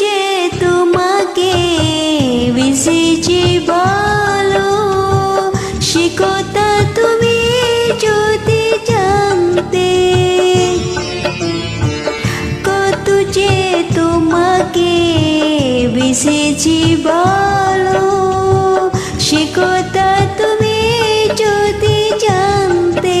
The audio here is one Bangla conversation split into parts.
যে তোমাকে বেশিছি বলো, সে তুমি যদি জানতে, কত যে তোমাকে বেশিছি বলো, সে তুমি যদি জানতে।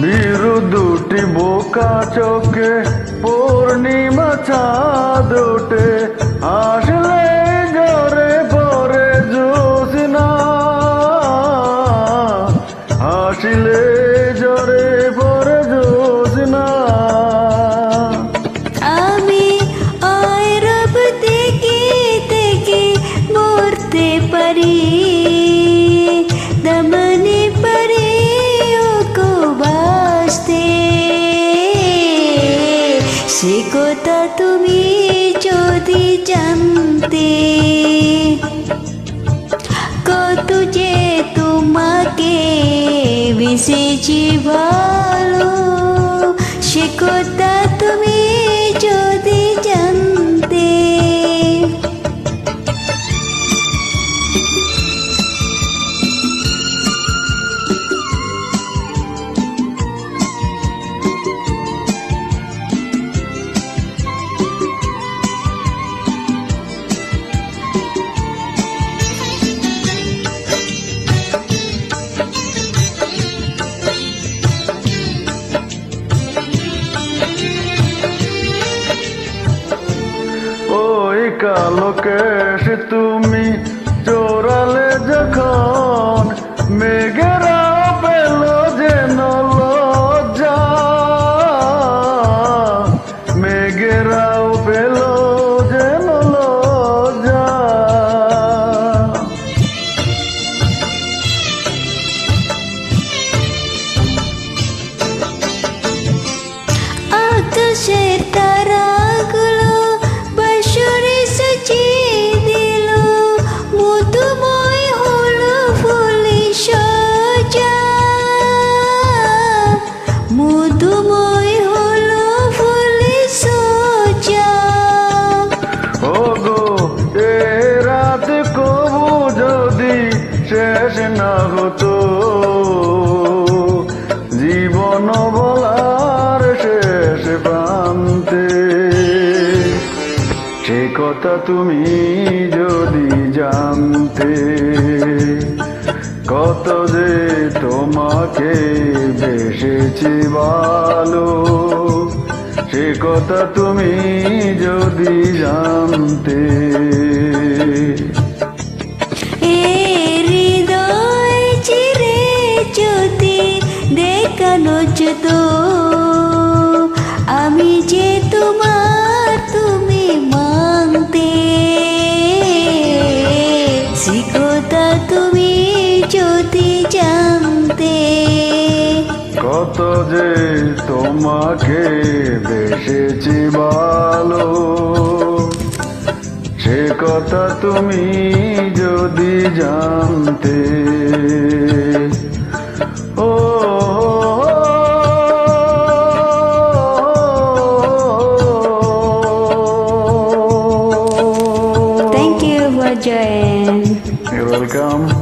বিরু দুটি বোকা চোখে, পূর্ণিমা চাঁদ ওঠে। আসলে জরে পরে জোসনা হাসিলে জরে পরে জোসনা আমি আয়রব থেকে থেকে মরতে পারি। দমনে কথা তুমি যদি জানতে কত যে তোমাকে বিশেষ ভালো সে কথা ওই কালো কেশ তুমি জীবন বলার শেষ প্রান্তে। সে কথা তুমি যদি জানতে, কত যে তোমাকে বেসেছি ভালো, সে কথা তুমি যদি জানতে। কত যে তোমাকে বেসেছি ভালো সে কথা তুমি যদি জানতে ও Thank you, Vajayan. You're welcome.